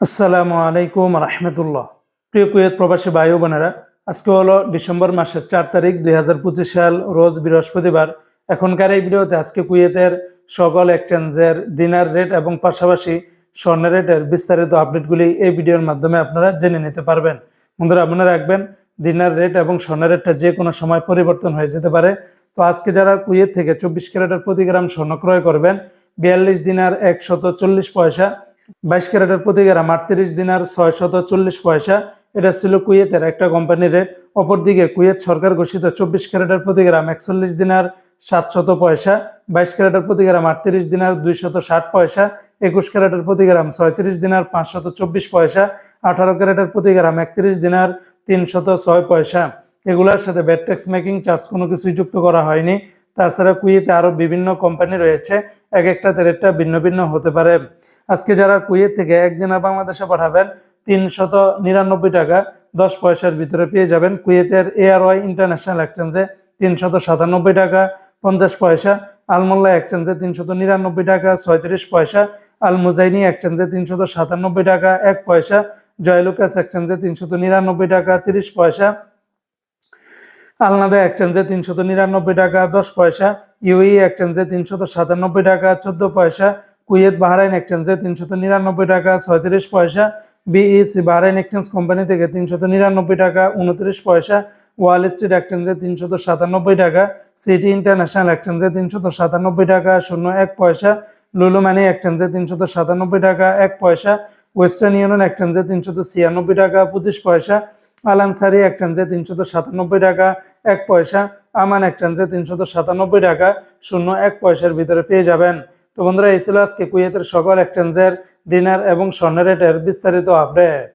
আসসালামু আলাইকুম রহমতুল্লাহ। প্রিয় কুয়েত প্রবাসী ভাই বোনেরা, আজকে হলো ডিসেম্বর মাসের চার তারিখ দুই হাজার পঁচিশ সাল, রোজ বৃহস্পতিবার। এখনকার এই ভিডিওতে আজকে কুয়েতের সকল এক্সচেঞ্জের দিনার রেট এবং পাশাপাশি স্বর্ণের রেটের বিস্তারিত আপডেটগুলি এই ভিডিওর মাধ্যমে আপনারা জেনে নিতে পারবেন। বন্ধুরা, আপনারা রাখবেন, দিনার রেট এবং স্বর্ণের রেটটা যে কোনো সময় পরিবর্তন হয়ে যেতে পারে। তো আজকে যারা কুয়েত থেকে চব্বিশ ক্যারেটের প্রতি গ্রাম স্বর্ণ ক্রয় করবেন, বিয়াল্লিশ দিনার একশত চল্লিশ পয়সা বাইশ ক্যারেটের প্রতি গ্রাম আটত্রিশ দিনার ছয়শত চল্লিশ পয়সা। এটা ছিল কুয়েতের একটা কোম্পানির রেট অপরদিকে কুয়েত সরকার ঘোষিত চব্বিশ ক্যারেটের প্রতি গ্রাম একচল্লিশ দিনার সাতশত পয়সা, বাইশ ক্যারেটের প্রতি গ্রাম আটত্রিশ দিনার দুইশত ষাট পয়সা, একুশ ক্যারেটের প্রতি গ্রাম ছয়ত্রিশ দিনার পাঁচশত চব্বিশ পয়সা, আঠারো ক্যারেটের প্রতি গ্রাম একত্রিশ দিনার তিনশত ছয় পয়সা। এগুলোর সাথে ব্যাট ট্যাক্স মেকিং চার্জ কোনো কিছুই যুক্ত করা হয়নি। তাছাড়া কুয়েতে আরও বিভিন্ন কোম্পানি রয়েছে। এক একটাতে রেটটা ভিন্ন ভিন্ন হতে পারে। আজকে যারা কুয়েত থেকে একদিন বাংলাদেশে পাঠাবেন, তিনশত নিরানব্বই টাকা দশ পয়সার ভিতরে পেয়ে যাবেন। কুয়েতের এআরওয়াই ইন্টারন্যাশনাল এক্সচেঞ্জে তিনশত সাতানব্বই টাকা পঞ্চাশ পয়সা, আলমোল্লা এক্সচেঞ্জে তিনশত নিরানব্বই টাকা ছয়ত্রিশ পয়সা আল মুজাইনি এক্সচেঞ্জে তিনশত সাতানব্বই টাকা এক পয়সা, জয়লুকাস এক্সচেঞ্জে তিনশত নিরানব্বই টাকা তিরিশ পয়সা আলনাদা এক্সচেঞ্জে তিনশত নিরানব্বই টাকা, দশ পয়সা। ইউই এক্সচেঞ্জে তিনশত সাতানব্বই টাকা, চোদ্দ পয়সা। কুয়েত বাহরাইন এক্সচেঞ্জে তিনশত নিরানব্বই টাকা, ছয়ত্রিশ পয়সা। বিইসি বাহরাইন এক্সচেঞ্জ কোম্পানি থেকে তিনশত নিরানব্বই টাকা, উনত্রিশ পয়সা। ওয়াল স্ট্রিট এক্সচেঞ্জে তিনশত সাতানব্বই টাকা। সিটি ইন্টারন্যাশনাল এক্সচেঞ্জে তিনশত সাতানব্বই টাকা, শূন্য এক পয়সা। লুলু মানি তিনশত সাতানব্বই টাকা, এক পয়সা। ওয়েস্টার্ন ইউনিয়ন এক ট্রানজে তিনশত ছিয়ানব্বই টাকা, পঁচিশ পয়সা। আলানসারি ট্রানজে তিনশত সাতানব্বই টাকা, এক পয়সা। আমান এক ট্রানজে তিনশত সাতানব্বই টাকা, শূন্য এক পয়সার ভিতরে পেয়ে যাবেন। তো বন্ধুরা, এই ছিল আজকে কুয়েতের সকল এক ট্রানজের ডিনার এবং স্বর্ণ রেটের বিস্তারিত আপডেট।